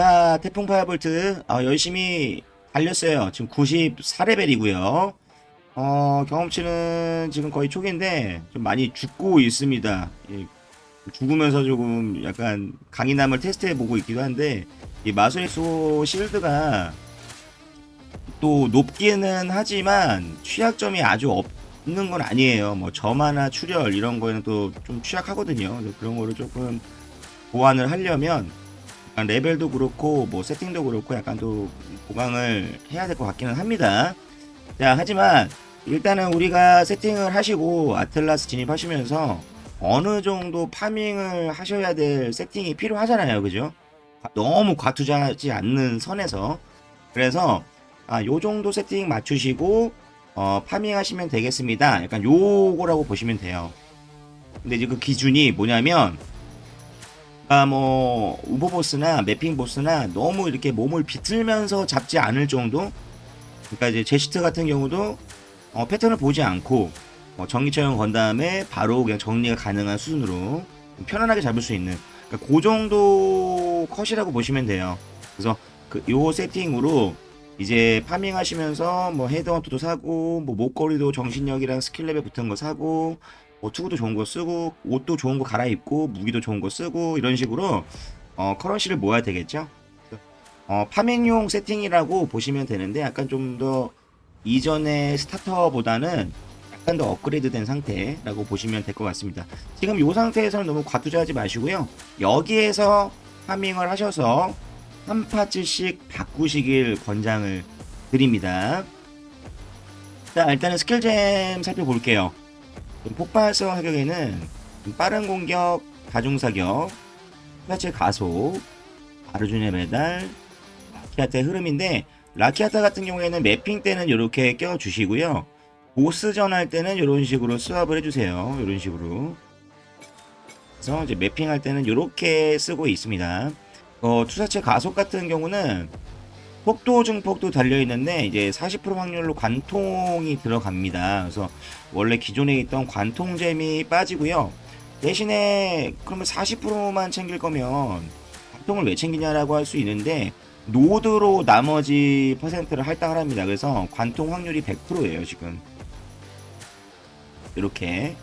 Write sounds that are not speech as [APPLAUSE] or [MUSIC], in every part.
자, 태풍 파이볼트 아, 열심히 달렸어요. 지금 94레벨이고요. 어, 경험치는 지금 거의 초기인데 좀 많이 죽고 있습니다. 예, 죽으면서 조금 약간 강인함을 테스트해 보고 있기도 한데 이 마술의수 실드가 또 높기는 하지만 취약점이 아주 없는 건 아니에요. 뭐 점화나 출혈 이런 거에는 또 좀 취약하거든요. 그런 거를 조금 보완을 하려면 레벨도 그렇고 뭐 세팅도 그렇고 약간 또 보강을 해야 될 것 같기는 합니다. 자 하지만 일단은 우리가 세팅을 하시고 아틀라스 진입하시면서 어느 정도 파밍을 하셔야 될 세팅이 필요하잖아요, 그죠? 너무 과투자하지 않는 선에서 그래서 아, 요 정도 세팅 맞추시고 어, 파밍하시면 되겠습니다. 약간 요거라고 보시면 돼요. 근데 이제 그 기준이 뭐냐면 아, 뭐 우버보스나 매핑 보스나 너무 이렇게 몸을 비틀면서 잡지 않을 정도. 그러니까 이제 제시트 같은 경우도 어, 패턴을 보지 않고 어, 전기처형 건 다음에 바로 그냥 정리가 가능한 수준으로 좀 편안하게 잡을 수 있는 그러니까 그 정도 컷이라고 보시면 돼요. 그래서 그 요 세팅으로 이제 파밍하시면서 뭐 헤드헌트도 사고 뭐 목걸이도 정신력이랑 스킬 레벨 붙은 거 사고 뭐 투구도 좋은 거 쓰고 옷도 좋은 거 갈아입고 무기도 좋은 거 쓰고 이런 식으로 어 커런시를 모아야 되겠죠. 어 파밍용 세팅이라고 보시면 되는데 약간 좀 더 이전의 스타터보다는 약간 더 업그레이드된 상태라고 보시면 될 것 같습니다. 지금 이 상태에서는 너무 과투자하지 마시고요. 여기에서 파밍을 하셔서 한 파츠씩 바꾸시길 권장을 드립니다. 자, 일단은 스킬잼 살펴볼게요. 폭발성 사격에는 빠른 공격, 다중 사격, 플라체 가속, 아르준의 메달, 라키아타의 흐름인데 라키아타 같은 경우에는 매핑 때는 이렇게 껴주시고요. 보스전 할 때는 이런 식으로 스왑을 해주세요. 이런 식으로. 그래서 이제 매핑 할 때는 이렇게 쓰고 있습니다. 어, 투사체 가속 같은 경우는 폭도 증폭도 달려 있는데 이제 40% 확률로 관통이 들어갑니다. 그래서 원래 기존에 있던 관통잼이 빠지고요. 대신에 그러면 40%만 챙길 거면 관통을 왜 챙기냐라고 할 수 있는데 노드로 나머지 퍼센트를 할당을 합니다. 그래서 관통 확률이 100%예요, 지금. 이렇게.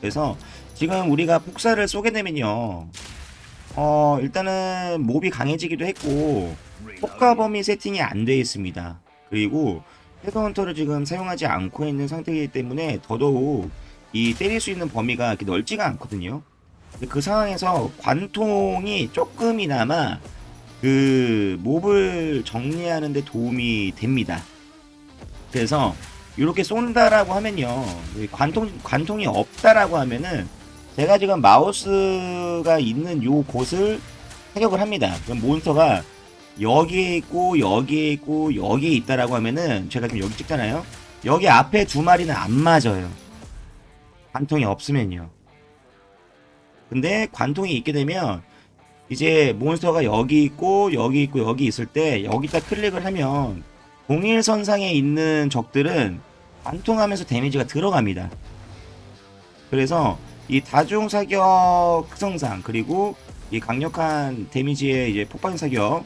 그래서 지금 우리가 폭사를 쏘게 되면요. 어, 일단은 몹이 강해지기도 했고 효과 범위 세팅이 안 되어 있습니다. 그리고 헤드헌터를 지금 사용하지 않고 있는 상태이기 때문에 더더욱 이 때릴 수 있는 범위가 이렇게 넓지가 않거든요. 그 상황에서 관통이 조금이나마 그 몹을 정리하는 데 도움이 됩니다. 그래서 이렇게 쏜다라고 하면요. 이 관통 관통이 없다라고 하면은 제가 지금 마우스가 있는 요 곳을 타격을 합니다. 그럼 몬스터가 여기에 있고 여기에 있고 여기에 있다라고 하면은 제가 지금 여기 찍잖아요. 여기 앞에 두 마리는 안 맞아요. 관통이 없으면요. 근데 관통이 있게 되면 이제 몬스터가 여기 있고 여기 있고 여기 있을 때 여기다 클릭을 하면 동일선상에 있는 적들은 관통하면서 데미지가 들어갑니다. 그래서 이 다중 사격 특성상 그리고 이 강력한 데미지의 이제 폭발 사격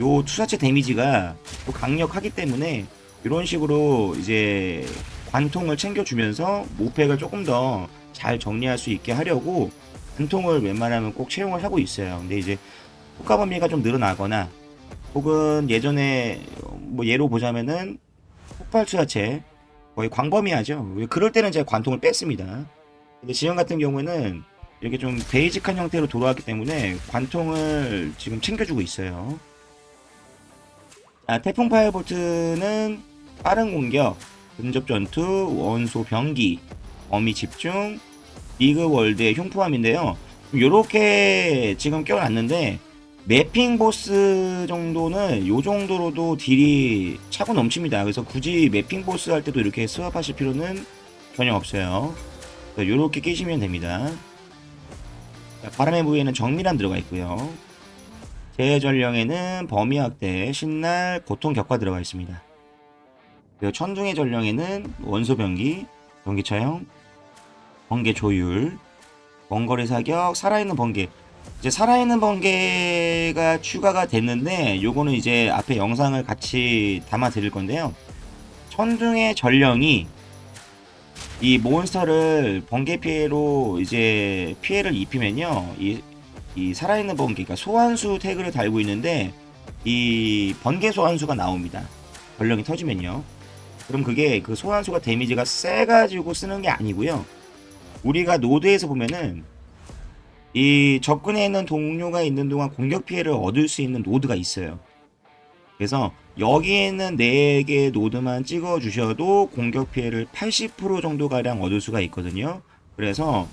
요 투사체 데미지가 또 강력하기 때문에 이런 식으로 이제 관통을 챙겨주면서 모팩을 조금 더 잘 정리할 수 있게 하려고 관통을 웬만하면 꼭 채용을 하고 있어요. 근데 이제 효과 범위가 좀 늘어나거나 혹은 예전에 뭐 예로 보자면은 폭발 투사체 거의 광범위하죠. 그럴 때는 제가 관통을 뺐습니다. 근데 지금 같은 경우에는 이렇게 좀 베이직한 형태로 돌아왔기 때문에 관통을 지금 챙겨주고 있어요. 자, 태풍 파이어볼트는 빠른 공격, 근접 전투, 원소 병기, 범위 집중, 리그 월드의 흉포함인데요. 요렇게 지금 껴놨는데 매핑 보스 정도는 요 정도로도 딜이 차고 넘칩니다. 그래서 굳이 매핑 보스 할 때도 이렇게 스왑하실 필요는 전혀 없어요. 이렇게 끼시면 됩니다. 자, 바람의 부위에는 정밀함 들어가 있고요. 제전령에는 범위 확대, 신날, 고통 격화 들어가 있습니다. 그리고 천둥의 전령에는 원소 병기, 전기 처형, 번개 조율, 원거리 사격, 살아있는 번개. 이제 살아있는 번개가 추가가 됐는데 요거는 이제 앞에 영상을 같이 담아 드릴 건데요. 천둥의 전령이 이 몬스터를 번개 피해로 이제 피해를 입히면요. 이, 이 살아있는 번개, 그러니까 소환수 태그를 달고 있는데 이 번개 소환수가 나옵니다. 전령이 터지면요. 그럼 그게 그 소환수가 데미지가 세가지고 쓰는 게 아니고요. 우리가 노드에서 보면은 이 접근해 있는 동료가 있는 동안 공격 피해를 얻을 수 있는 노드가 있어요. 그래서 여기에 있는 4개 노드만 찍어 주셔도 공격 피해를 80% 정도 가량 얻을 수가 있거든요. 그래서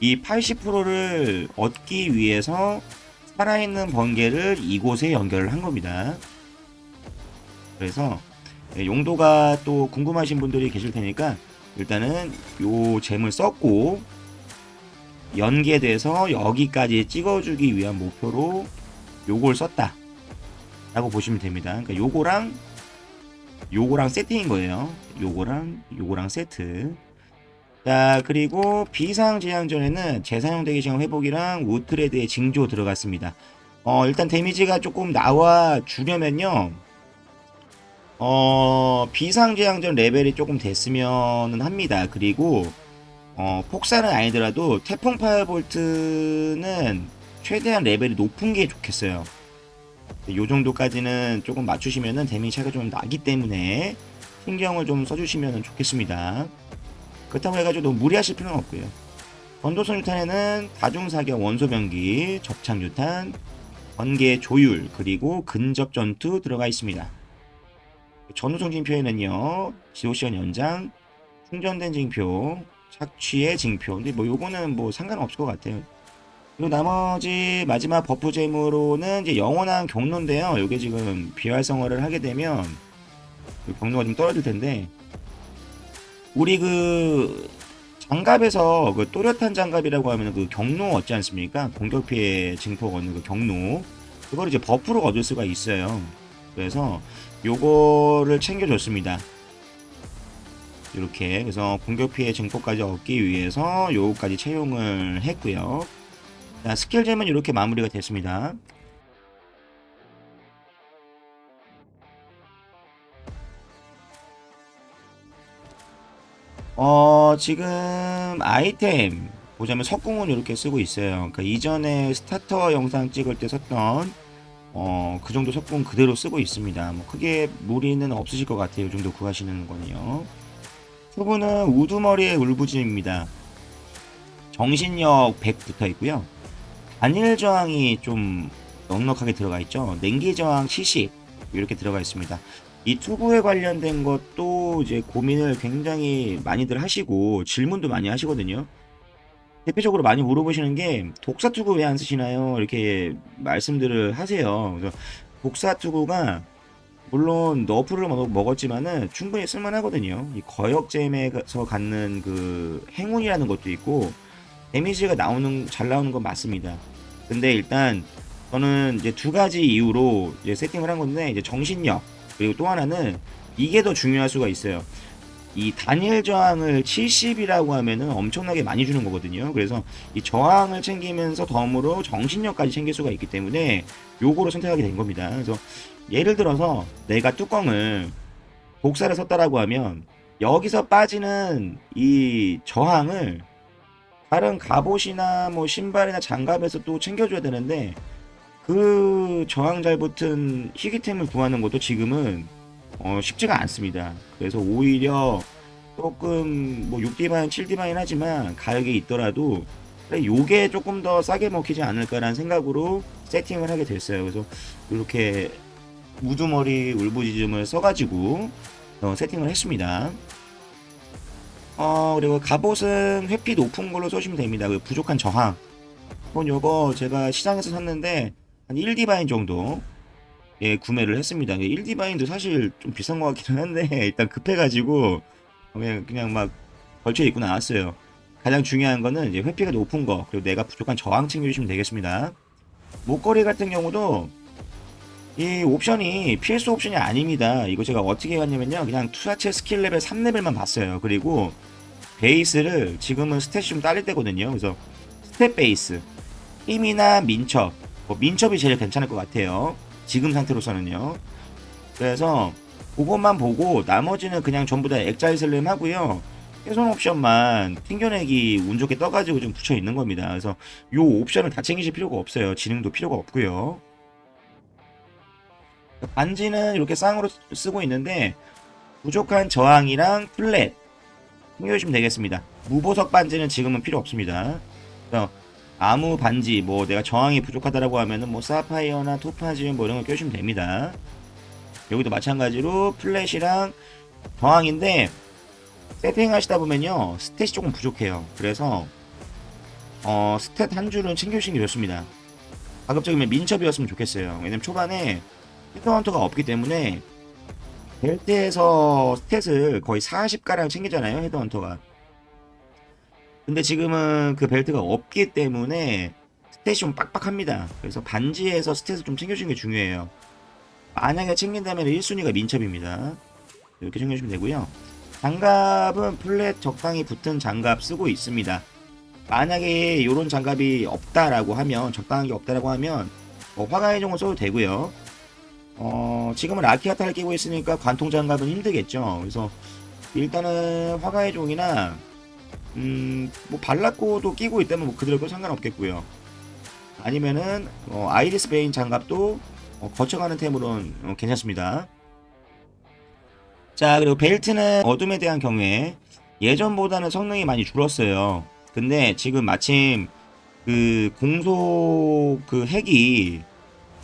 이 80%를 얻기 위해서 살아있는 번개를 이곳에 연결을 한 겁니다. 그래서 예, 용도가 또 궁금하신 분들이 계실 테니까 일단은 요 잼을 썼고 연계돼서 여기까지 찍어주기 위한 목표로 요걸 썼다 라고 보시면 됩니다. 그러니까 요거랑 요거랑 세트인 거예요. 요거랑 요거랑 세트 자 그리고 비상제한전에는 재사용되기 시간 회복이랑 우트레드의 징조 들어갔습니다 어 일단 데미지가 조금 나와 주려면요 어 비상제한전 레벨이 조금 됐으면 합니다 그리고 어, 폭사는 아니더라도 태풍 파이어볼트는 최대한 레벨이 높은 게 좋겠어요. 요 정도까지는 조금 맞추시면은 데미지 차이가 좀 나기 때문에 신경을 좀 써주시면 좋겠습니다. 그렇다고 해가지고 너무 무리하실 필요는 없고요. 전도선 유탄에는 다중사격 원소병기, 접착 유탄, 번개 조율, 그리고 근접 전투 들어가 있습니다. 전우성 징표에는요, 지도시간 연장, 충전된 징표, 착취의 징표. 근데 뭐 요거는 뭐 상관없을 것 같아요. 그리고 나머지 마지막 버프 제무로는 이제 영원한 경로인데요. 요게 지금 비활성화를 하게 되면 그 경로가 좀 떨어질 텐데 우리 그 장갑에서 그 또렷한 장갑이라고 하면 그 경로 얻지 않습니까? 공격 피해 증폭 얻는 그 경로 그걸 이제 버프로 얻을 수가 있어요. 그래서 요거를 챙겨줬습니다. 이렇게 그래서 공격 피해 증폭까지 얻기 위해서 요거까지 채용을 했고요. 자, 스킬잼은 이렇게 마무리가 됐습니다. 어, 지금 아이템 보자면 석궁은 이렇게 쓰고 있어요. 그러니까 이전에 스타터 영상 찍을 때 썼던 어, 그 정도 석궁 그대로 쓰고 있습니다. 뭐 크게 무리는 없으실 것 같아요. 이 정도 구하시는 거는요. 후보는 우두머리의 울부짖입니다. 정신력 100 붙어 있고요. 단일 저항이 좀 넉넉하게 들어가 있죠. 냉기 저항 70 이렇게 들어가 있습니다. 이 투구에 관련된 것도 이제 고민을 굉장히 많이들 하시고 질문도 많이 하시거든요. 대표적으로 많이 물어보시는 게 독사 투구 왜 안 쓰시나요? 이렇게 말씀들을 하세요. 그래서 독사 투구가 물론 너프를 먹- 먹었지만은 충분히 쓸만하거든요. 이 거역잼에서 갖는 그 행운이라는 것도 있고 데미지가 나오는 잘 나오는 건 맞습니다. 근데 일단 저는 이제 두 가지 이유로 이제 세팅을 한 건데 이제 정신력 그리고 또 하나는 이게 더 중요할 수가 있어요. 이 단일 저항을 70이라고 하면은 엄청나게 많이 주는 거거든요. 그래서 이 저항을 챙기면서 덤으로 정신력까지 챙길 수가 있기 때문에 요거로 선택하게 된 겁니다. 그래서 예를 들어서 내가 뚜껑을 복사를 썼다라고 하면 여기서 빠지는 이 저항을 다른 갑옷이나 뭐 신발이나 장갑에서 또 챙겨줘야 되는데 그 저항 잘 붙은 희귀템을 구하는 것도 지금은 어, 쉽지가 않습니다. 그래서 오히려 조금 뭐 6디바인, 7디바인 하지만 가격이 있더라도 요게 조금 더 싸게 먹히지 않을까라는 생각으로 세팅을 하게 됐어요. 그래서 이렇게 우두머리 울부짖음을 써가지고 어, 세팅을 했습니다. 어, 그리고 갑옷은 회피 높은 걸로 쏘시면 됩니다. 그 부족한 저항. 이건 요거 제가 시장에서 샀는데 한 1디바인 정도 예, 구매를 했습니다. 1디바인도 사실 좀 비싼 것 같기는 한데 [LAUGHS] 일단 급해가지고 그냥, 그냥 막 걸쳐 입고 나왔어요. 가장 중요한 거는 이제 회피가 높은 거 그리고 내가 부족한 저항 챙겨주시면 되겠습니다. 목걸이 같은 경우도 이 옵션이 필수 옵션이 아닙니다. 이거 제가 어떻게 해왔냐면요. 그냥 투사체 스킬 레벨 3레벨만 봤어요. 그리고 베이스를 지금은 스탯이 좀 딸릴 때거든요. 그래서 스탯 베이스 힘이나 민첩, 뭐 민첩이 제일 괜찮을 것 같아요. 지금 상태로서는요. 그래서 그것만 보고 나머지는 그냥 전부 다 액자이슬램 하고요. 훼손 옵션만 튕겨내기 운 좋게 떠가지고 좀 붙여 있는 겁니다. 그래서 요 옵션을 다 챙기실 필요가 없어요. 지능도 필요가 없고요. 반지는 이렇게 쌍으로 쓰고 있는데 부족한 저항이랑 플랫 챙겨주시면 되겠습니다. 무보석 반지는 지금은 필요 없습니다. 그래서 아무 반지 뭐 내가 저항이 부족하다라고 하면은 뭐 사파이어나 토파지움 뭐 이런 거 껴주시면 됩니다. 여기도 마찬가지로 플랫이랑 저항인데 세팅 하시다 보면요 스탯이 조금 부족해요. 그래서 어 스탯 한 줄은 챙겨주시는 게 좋습니다. 가급적이면 민첩이었으면 좋겠어요. 왜냐면 초반에 히터헌터가 없기 때문에 벨트에서 스탯을 거의 40가량 챙기잖아요 헤드헌터가 근데 지금은 그 벨트가 없기 때문에 스탯이 좀 빡빡합니다. 그래서 반지에서 스탯을 좀 챙겨주는 게 중요해요. 만약에 챙긴다면 1순위가 민첩입니다. 이렇게 챙겨주시면 되고요. 장갑은 플랫 적당히 붙은 장갑 쓰고 있습니다. 만약에 이런 장갑이 없다라고 하면 적당한 게 없다라고 하면 뭐 화가의 종을 써도 되고요. 어, 지금은 라키아타를 끼고 있으니까 관통 장갑은 힘들겠죠. 그래서 일단은 화가의 종이나 음, 뭐 발라코도 끼고 있다면 뭐 그대로 도 상관없겠고요. 아니면은 어, 아이리스 베인 장갑도 어, 거쳐가는 템으로는 어, 괜찮습니다. 자 그리고 벨트는 어둠에 대한 경우에 예전보다는 성능이 많이 줄었어요. 근데 지금 마침 그 공소 그 핵이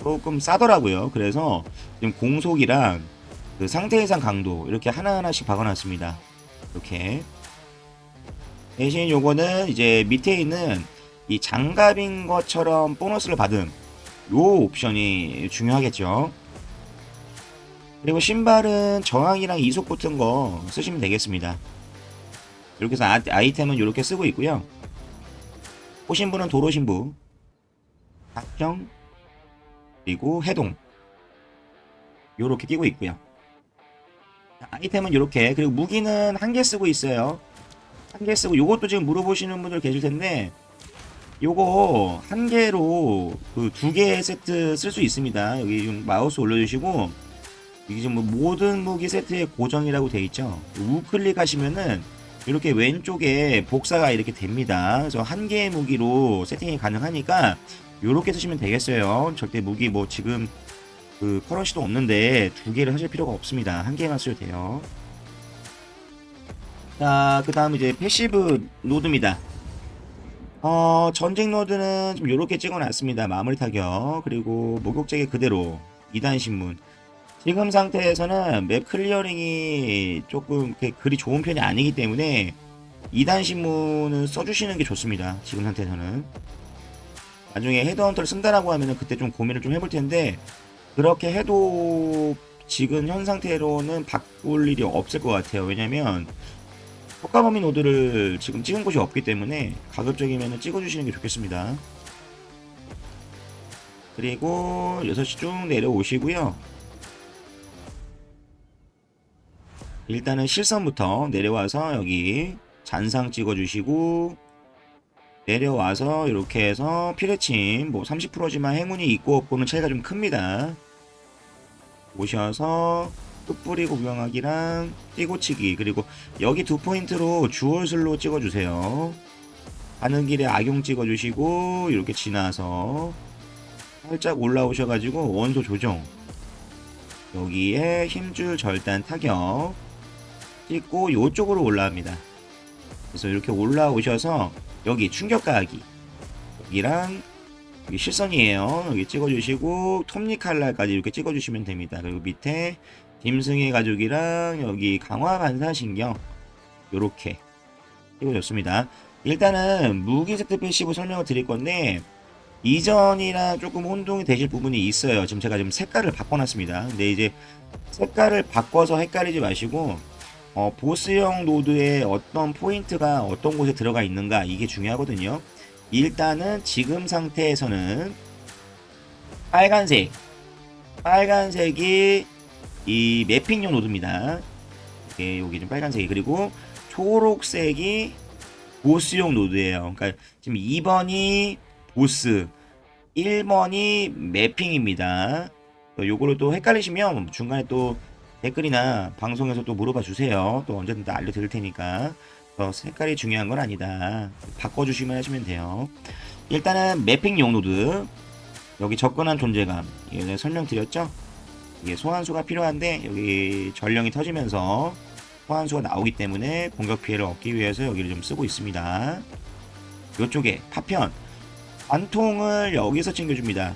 조금 싸더라고요. 그래서 지금 공속이랑 그 상태 이상 강도 이렇게 하나하나씩 박아놨습니다. 이렇게 대신 요거는 이제 밑에 있는 이 장갑인 것처럼 보너스를 받은 요 옵션이 중요하겠죠. 그리고 신발은 저항이랑 이속 붙은 거 쓰시면 되겠습니다. 이렇게 해서 아- 아이템은 이렇게 쓰고 있고요. 호신부는 도로신부, 박형, 그리고 해동 요렇게 끼고 있고요 아이템은 요렇게 그리고 무기는 한 개 쓰고 있어요 한 개 쓰고 요것도 지금 물어보시는 분들 계실 텐데 요거 한 개로 그 두 개 세트 쓸 수 있습니다 여기 지금 마우스 올려주시고 이게 지금 뭐 모든 무기 세트에 고정이라고 돼 있죠 우클릭 하시면은 이렇게 왼쪽에 복사가 이렇게 됩니다 그래서 한 개의 무기로 세팅이 가능하니까 요렇게 쓰시면 되겠어요. 절대 무기 뭐 지금 그 커런시도 없는데 두 개를 하실 필요가 없습니다. 한 개만 쓰셔도 돼요. 자, 그 다음 이제 패시브 노드입니다. 어, 전직 노드는 좀 요렇게 찍어놨습니다. 마무리 타격. 그리고 목욕제계 그대로 2단 신문. 지금 상태에서는 맵 클리어링이 조금 글이 좋은 편이 아니기 때문에 2단 신문은 써주시는 게 좋습니다. 지금 상태에서는. 나중에 헤드헌터를 쓴다라고 하면은 그때 좀 고민을 좀 해볼 텐데 그렇게 해도 지금 현 상태로는 바꿀 일이 없을 것 같아요. 왜냐면 효과범위 노드를 지금 찍은 곳이 없기 때문에 가급적이면 찍어주시는 게 좋겠습니다. 그리고 6시 쭉 내려오시고요. 일단은 실선부터 내려와서 여기 잔상 찍어주시고 내려와서 이렇게 해서 피레침 뭐 30%지만 행운이 있고 없고는 차이가 좀 큽니다. 오셔서 뚝 뿌리고 구경하기랑 띠고치기. 그리고 여기 두 포인트로 주얼슬로 찍어주세요. 가는 길에 악용 찍어주시고 이렇게 지나서 살짝 올라오셔가지고 원소 조정. 여기에 힘줄 절단 타격 찍고 이쪽으로 올라옵니다. 그래서 이렇게 올라오셔서 여기 충격 가하기. 여기랑 여기 실선이에요. 여기 찍어주시고 톱니 칼날까지 이렇게 찍어주시면 됩니다. 그리고 밑에 김승희 가족이랑 여기 강화 반사신경 요렇게 찍어줬습니다. 일단은 무기 세트 패시브 설명을 드릴 건데 이전이랑 조금 혼동이 되실 부분이 있어요. 지금 제가 지금 색깔을 바꿔놨습니다. 근데 이제 색깔을 바꿔서 헷갈리지 마시고 어, 보스형 노드에 어떤 포인트가 어떤 곳에 들어가 있는가 이게 중요하거든요. 일단은 지금 상태에서는 빨간색 빨간색이 이 매핑용 노드입니다. 이게 여기 좀 빨간색이 그리고 초록색이 보스용 노드예요. 그러니까 지금 2번이 보스 1번이 매핑입니다. 또 요거를 또 헷갈리시면 중간에 또 댓글이나 방송에서 또 물어봐 주세요. 또 언제든 다 알려드릴 테니까. 어, 색깔이 중요한 건 아니다. 바꿔주시면 하시면 돼요. 일단은 매핑 용 노드 여기 접근한 존재감 이거 설명드렸죠? 이게 소환수가 필요한데 여기 전령이 터지면서 소환수가 나오기 때문에 공격 피해를 얻기 위해서 여기를 좀 쓰고 있습니다. 이쪽에 파편 관통을 여기서 챙겨줍니다.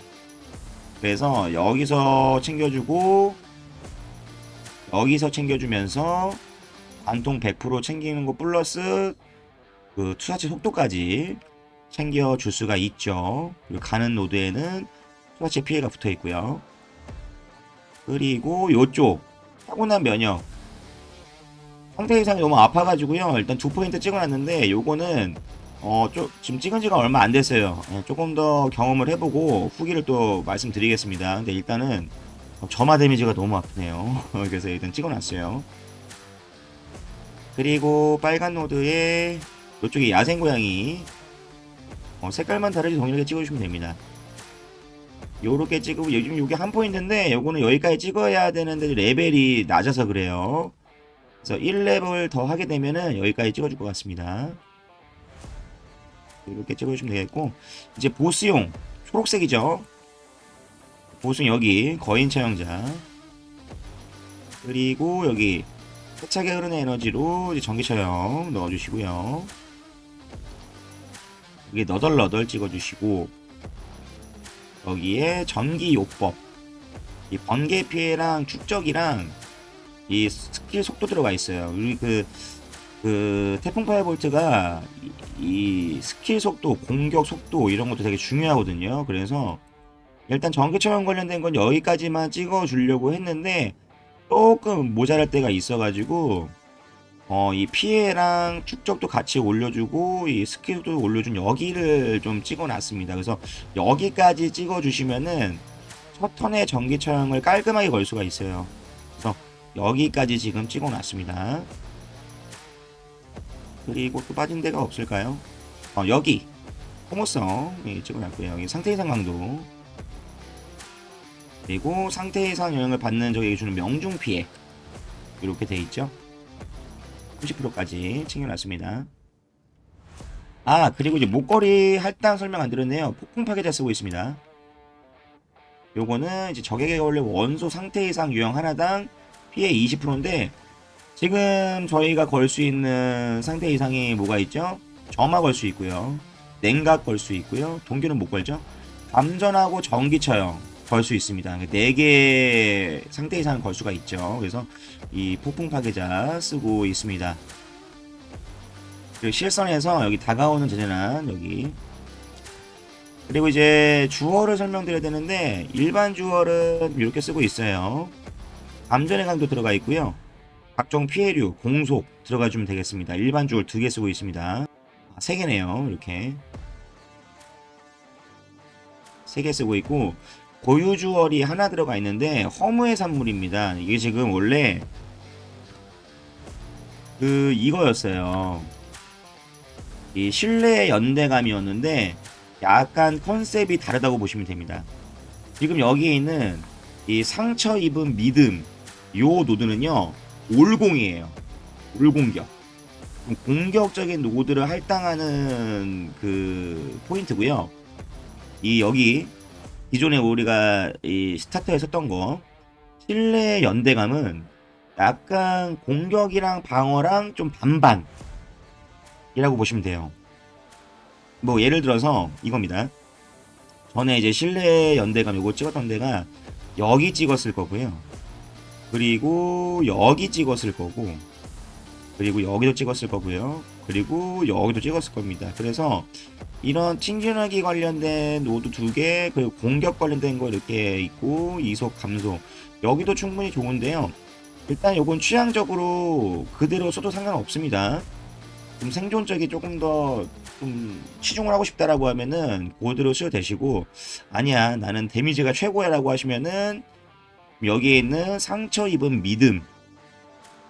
그래서 여기서 챙겨주고 여기서 챙겨주면서 관통 100% 챙기는 거 플러스 그 투사체 속도까지 챙겨줄 수가 있죠. 가는 노드에는 투사체 피해가 붙어 있고요. 그리고 요쪽 타고난 면역 상태 이상이 너무 아파가지고요. 일단 두 포인트 찍어놨는데 요거는 어, 좀, 지금 찍은 지가 얼마 안 됐어요. 예, 조금 더 경험을 해보고 후기를 또 말씀드리겠습니다. 근데 일단은 어, 점화 데미지가 너무 아프네요. [LAUGHS] 그래서 일단 찍어놨어요. 그리고 빨간 노드에 이쪽에 야생 고양이 어, 색깔만 다르지 동일하게 찍어주시면 됩니다. 요렇게 찍고 요즘 요게 한 포인트인데 요거는 여기까지 찍어야 되는데 레벨이 낮아서 그래요. 그래서 1레벨 더 하게 되면은 여기까지 찍어줄 것 같습니다. 이렇게 찍어주시면 되겠고 이제 보스용 초록색이죠. 보스용 여기 거인 처형자 그리고 여기 세차게 흐르는 에너지로 전기 처형 넣어주시고요. 이게 너덜너덜 찍어주시고 여기에 전기 요법 이 번개 피해랑 축적이랑 이 스킬 속도 들어가 있어요. 우리 그, 그 태풍 파이볼트가 이, 이 스킬 속도, 공격 속도 이런 것도 되게 중요하거든요. 그래서 일단 전기처럼 관련된 건 여기까지만 찍어 주려고 했는데 조금 모자랄 때가 있어가지고 어, 이 피해랑 축적도 같이 올려주고 이 스킬도 올려준 여기를 좀 찍어놨습니다. 그래서 여기까지 찍어주시면은 첫 턴에 전기 처형을 깔끔하게 걸 수가 있어요. 그래서 여기까지 지금 찍어놨습니다. 그리고 또 빠진 데가 없을까요? 어, 여기 호모성 예, 찍어놨고요. 여기 상태 이상 강도 그리고 상태 이상 영향을 받는 적에게 주는 명중 피해 이렇게 돼 있죠. 90%까지 챙겨놨습니다. 아 그리고 이제 목걸이 할당 설명 안 드렸네요. 폭풍 파괴자 쓰고 있습니다. 요거는 이제 적에게 원래 원소 상태 이상 유형 하나당 피해 20%인데 지금 저희가 걸 수 있는 상태 이상이 뭐가 있죠? 점화 걸 수 있고요. 냉각 걸 수 있고요. 동규는 못 걸죠? 감전하고 전기 처형 걸 수 있습니다. 4개 상태 이상 걸 수가 있죠. 그래서 이 폭풍 파괴자 쓰고 있습니다. 그리고 실선에서 여기 다가오는 제재난 여기 그리고 이제 주어를 설명드려야 되는데 일반 주어는 이렇게 쓰고 있어요. 감전의 강도 들어가 있고요. 각종 피해류, 공속 들어가 주면 되겠습니다. 일반 주얼 두개 쓰고 있습니다. 아, 세 개네요. 이렇게 세 개 쓰고 있고 고유 주얼이 하나 들어가 있는데 허무의 산물입니다. 이게 지금 원래 그 이거였어요. 이 실내 연대감이었는데 약간 컨셉이 다르다고 보시면 됩니다. 지금 여기에 있는 이 상처 입은 믿음 요 노드는요 올공이에요. 올공격. 공격적인 노드를 할당하는 그 포인트고요. 이 여기 기존에 우리가 이 스타터에 썼던 거 실내 연대감은 약간 공격이랑 방어랑 좀 반반이라고 보시면 돼요. 뭐 예를 들어서 이겁니다. 전에 이제 실내 연대감 요거 찍었던 데가 여기 찍었을 거고요. 그리고 여기 찍었을 거고 그리고 여기도 찍었을 거고요. 그리고 여기도 찍었을 겁니다. 그래서 이런 튕겨나기 관련된 노드 두 개, 그리고 공격 관련된 거 이렇게 있고 이속 감소 여기도 충분히 좋은데요. 일단 요건 취향적으로 그대로 써도 상관없습니다. 좀 생존 적이 조금 더 좀 치중을 하고 싶다라고 하면은 그대로 쓰셔도 되시고 아니야 나는 데미지가 최고야라고 하시면은 여기에 있는 상처 입은 믿음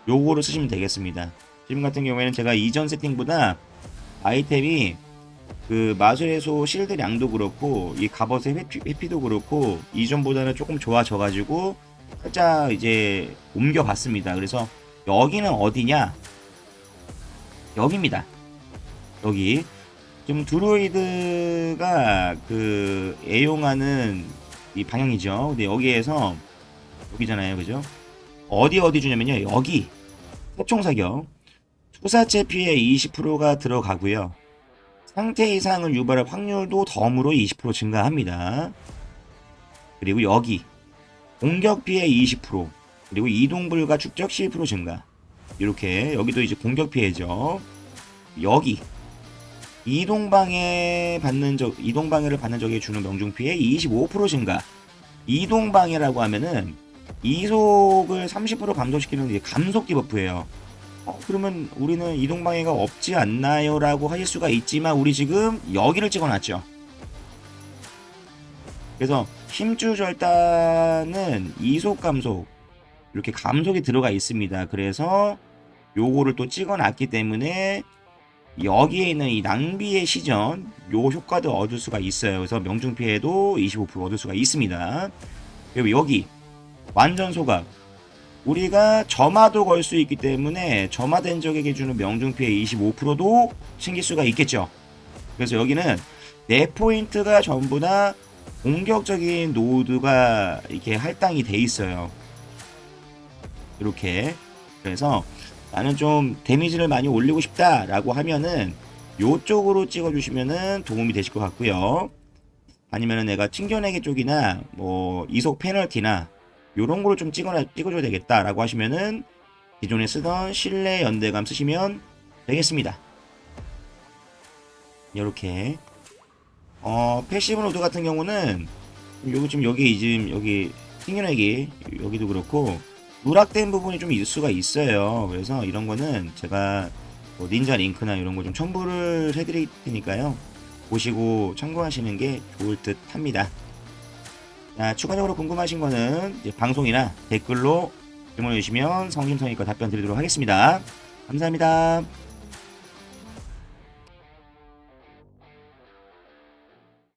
요거를 쓰시면 되겠습니다. 지금 같은 경우에는 제가 이전 세팅보다 아이템이 그 마술의 소 실드량도 그렇고 이 갑옷의 회피, 회피도 그렇고 이전보다는 조금 좋아져가지고 살짝 이제 옮겨봤습니다. 그래서 여기는 어디냐? 여기입니다. 여기 지금 드로이드가 그 애용하는 이 방향이죠. 근데 여기에서 여기잖아요, 그죠? 어디 어디 주냐면요, 여기 소총 사격 투사체 피해 20%가 들어가고요. 상태 이상을 유발할 확률도 덤으로 20% 증가합니다. 그리고 여기 공격 피해 20% 그리고 이동 불가 축적 10% 증가. 이렇게 여기도 이제 공격 피해죠. 여기 이동 방해 받는 적 이동 방해를 받는 적에 주는 명중 피해 25% 증가. 이동 방해라고 하면은 이속을 30% 감소시키는 감속 디버프예요. 어, 그러면 우리는 이동 방해가 없지 않나요 라고 하실 수가 있지만 우리 지금 여기를 찍어놨죠. 그래서 힘줄 절단은 이속 감속 이렇게 감속이 들어가 있습니다. 그래서 요거를 또 찍어놨기 때문에 여기에 있는 이 낭비의 시전 요 효과도 얻을 수가 있어요. 그래서 명중 피해도 25% 얻을 수가 있습니다. 그리고 여기 완전 소각 우리가 점화도 걸 수 있기 때문에 점화된 적에게 주는 명중 피해 25%도 챙길 수가 있겠죠. 그래서 여기는 네 포인트가 전부 다 공격적인 노드가 이렇게 할당이 돼 있어요. 이렇게 그래서 나는 좀 데미지를 많이 올리고 싶다라고 하면은 요쪽으로 찍어주시면은 도움이 되실 것 같고요. 아니면은 내가 튕겨내기 쪽이나 뭐 이속 페널티나 요런 거를 좀 찍어 찍어줘야 되겠다라고 하시면은 기존에 쓰던 실내 연대감 쓰시면 되겠습니다. 이렇게 어 패시브 노드 같은 경우는 여기 지금 여기 지금 여기 튕겨내기 여기도 그렇고 누락된 부분이 좀 있을 수가 있어요. 그래서 이런 거는 제가 뭐 닌자 링크나 이런 거 좀 첨부를 해드릴 테니까요. 보시고 참고하시는 게 좋을 듯 합니다. 자, 추가적으로 궁금하신 거는 방송이나 댓글로 질문해 주시면 성심성의껏 답변 드리도록 하겠습니다. 감사합니다.